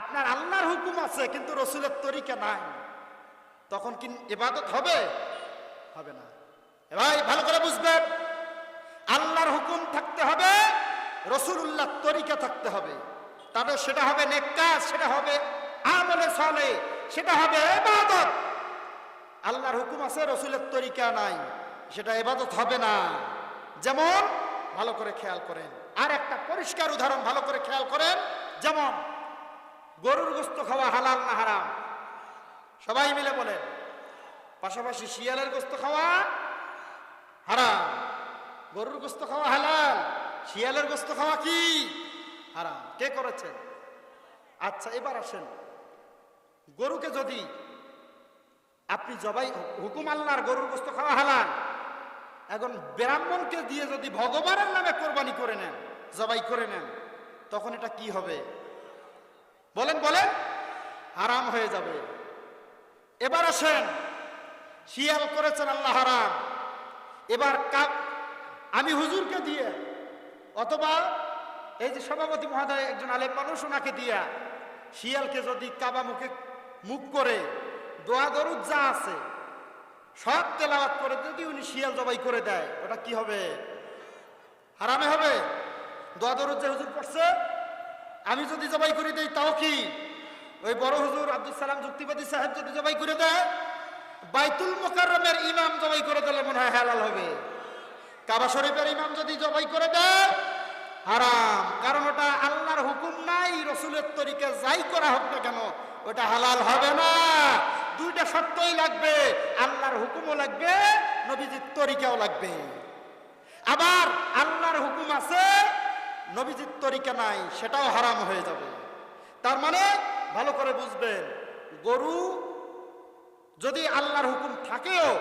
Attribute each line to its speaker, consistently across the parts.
Speaker 1: আপনার আল্লাহর হুকুম আছে, কিন্তু রসুলের তরিকা নাই। তখন কি ইবাদত হবে? হবে না। ভাই, ভালো করে বুঝবেন। আল্লাহর হুকুম থাকতে হবে রসুল্লাহ তরিকা থাকতে হবে। তবে সেটা হবে নেকাজ সেটা হবে আমলে চলে সেটা হবে এবাদত আল্লাহর হুকুম আছে, রসুলের তরিকা নাই, সেটা এবাদত হবে না। যেমন, ভালো করে খেয়াল করেন। আর একটা পরিষ্কার উদাহরণ ভালো করে খেয়াল করেন। যেমন গরুর গোস্ত খাওয়া হালাল না হারাম? সবাই মিলে বলেন, পাশাপাশি শিয়ালের গোস্ত খাওয়া হারাম। গরুর গোস্ত খাওয়া হালাল, শিয়ালের গোস্ত খাওয়া কি? হারাম। কে করেছেন? আচ্ছা এবার আসেন। গরুকে যদি আপনি জবাই, হুকুম আল্লাহর গরুর গোস্ত খাওয়া হালাল, এখন ব্রাহ্মণকে দিয়ে যদি ভগবানের নামে কোরবানি করে নেন, জবাই করে নেন, তখন এটা কি হবে? বলেন বলেন। হারাম হয়ে যাবে। এবার আসেন। শিয়াল করেছেন আল্লাহ হারাম। এবার কাপ আমি হুজুরকে দিয়ে, অথবা এই যে সভাপতি মহোদয় একজন আলেম মানুষ ওনাকে দিয়া, শিয়ালকে যদি কাবা মুখে মুখ করে, দোয়া দরুদ যা আছে, সব তেলাওয়াত করে যদি উনি শিয়াল জবাই করে দেয়, ওটা কি হবে? হারামে হবে? দোয়া দরুদ যে হুজুর পড়ছে আমি যদি জবাই করে দেই, তাও কি? ওই বড় হুজুর আব্দুল সালাম যুক্তিবাদী সাহেব যদি জবাই করে দেয়, বাইতুল মোকাররমের ইমাম জবাই করে দিলে মনে হয় হালাল হবে। কাবা শরীফের ইমাম যদি জবাই করে দেয়, হারাম। কারণ ওটা আল্লাহর হুকুম নাই, রসুলের তরিকে যাই করা হোক না কেন, ওটা হালাল হবে না। দুইটা শর্তই লাগবে, আল্লাহর হুকুমও লাগবে, নবীজির তরিকাও লাগবে। আবার আল্লাহর হুকুম আছে নবীজির তরিকা নাই, সেটাও হারাম হয়ে যাবে। তার মানে ভালো করে বুঝবেন, গরু যদি আল্লাহর হুকুম থাকেও,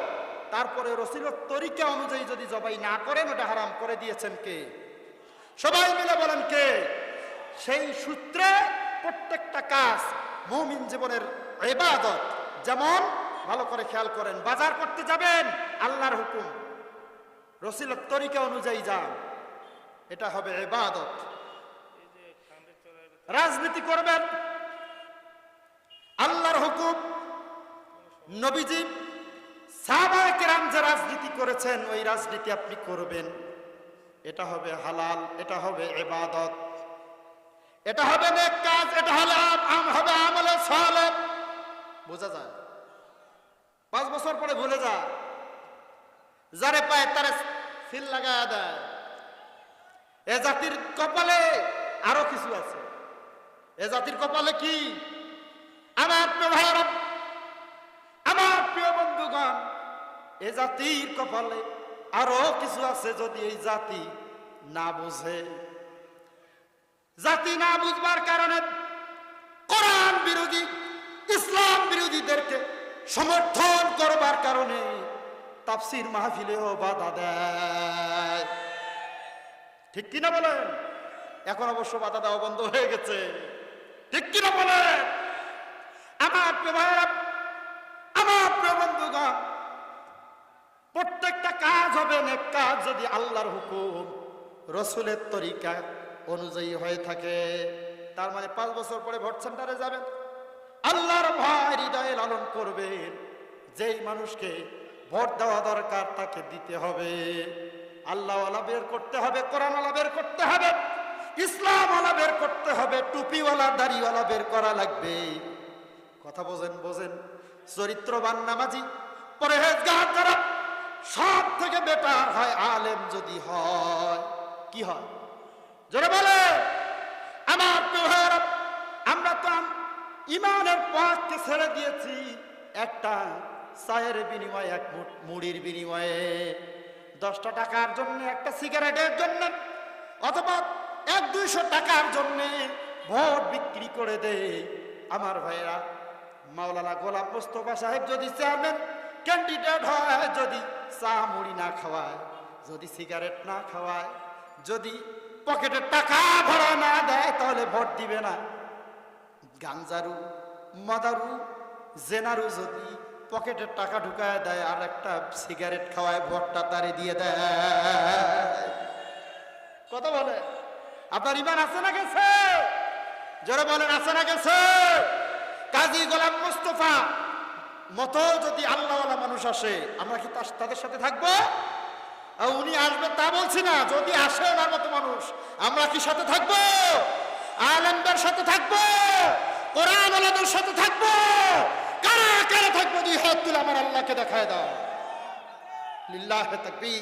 Speaker 1: তারপরে রসিলত তরিকা অনুযায়ী যদি জবাই না করেন, ওটা হারাম করে দিয়েছেন কে? সবাই মিলে বলেন কে? সেই সূত্রে প্রত্যেকটা কাজ মৌমিন জীবনের ইবাদত। যেমন, ভালো করে খেয়াল করেন, বাজার করতে যাবেন, আল্লাহর হুকুম। রসিলত তরিকা অনুযায়ী যান। এটা হবে এবাদত রাজনীতি করবেন, আল্লাহর হুকুম, নবীজি, সাহাবায়ে কেরাম যে রাজনীতি করেছেন, ওই রাজনীতি আপনি করবেন। এটা হবে হালাল, এটা হবে এবাদত এটা হবে কাজ, এটা হলে আম হবে আমলে সালেহ বোঝা যায়? পাঁচ বছর পরে ভুলে যা যারে পায় তারে সিল লাগায় দেয়। এ জাতির কপালে আরও কিছু আছে। এ জাতির কপালে কি? আমার প্রিয় ভাইয়েরা, আমার প্রিয় বন্ধুগণ, এ জাতির কপালে আরও কিছু আছে যদি এই জাতি না বুঝে। জাতি না বুঝবার কারণে কোরআন বিরোধী, ইসলাম বিরোধীদেরকে সমর্থন করবার কারণে তাফসির মাহফিলেও বাধা দেয়। ঠিক কিনা বলেন? এখন অবশ্য বাধা দেওয়া বন্ধ হয়ে গেছে। ঠিক কিনা বলেন? আমার ভাইয়েরা, আমার প্রিয় বন্ধুগণ প্রত্যেকটা কাজ হবে নেক কাজ যদি আল্লাহর হুকুম রসুলের তরিকা অনুযায়ী হয়ে থাকে। তার মানে পাঁচ বছর পরে ভোট সেন্টারে যাবেন। আল্লাহর ভয় হৃদয়ে লালন করবেন। যেই মানুষকে ভোট দেওয়া দরকার তাকে দিতে হবে। আল্লাহওয়ালা বের করতে হবে কোরআনওয়ালা বের করতে হবে ইসলামওয়ালা বের করতে হবে টুপিওয়ালা দাড়িওয়ালা বের করা লাগবে। কথা বোঝেন বোঝেন। চরিত্রবান নামাজি পরেহেজগার যারা সব থেকে বেটার হয় আলেম যদি হয় কি হয়? জোরে বলে আমার প্রিয় ভাইয়েরা, আমরা তো ইমানের পথকে ছেড়ে দিয়েছি একটা চায়ের বিনিময়ে এক মুড়ির বিনিময়ে। দশটা টাকার জন্য, একটা সিগারেটের জন্য, অথবা এক দুইশো টাকার জন্য ভোট বিক্রি করে দে আমার ভাইয়েরা, মাওলানা গোলাম মোস্তফা সাহেব যদি চেয়ারম্যান ক্যান্ডিডেট হয় যদি চা মুড়ি না খাওয়ায়, যদি সিগারেট না খাওয়ায়, যদি পকেটে টাকা ভরা না দেয়, তাহলে ভোট দিবে না। গাঞ্জারু, মাদারু, জেনারু যদি পকেটে টাকা ঢুকায় দেয় আর একটা সিগারেট খাওয়ায় ভোটটা তারে দিয়ে দেয়। কথা বলে? আপনার ইমান আছে না গেছে? জোরে বলেন, আছে না গেছে? কাজী গোলাম মুস্তফা মতো যদি আল্লাহওয়ালা মানুষ আসে, আমরা কি তাদের সাথে থাকব? উনি আসবে তা বলছি না, যদি আসে ওনার মতো মানুষ, আমরা কি সাথে থাকব? আলেমদের সাথে থাকব? কোরআন আলাদের সাথে থাকব? কারা কারা থাকব? দুই হাত তুলে আমার আল্লাহকে দেখায় দাও। লিল্লাহ তাকবীর।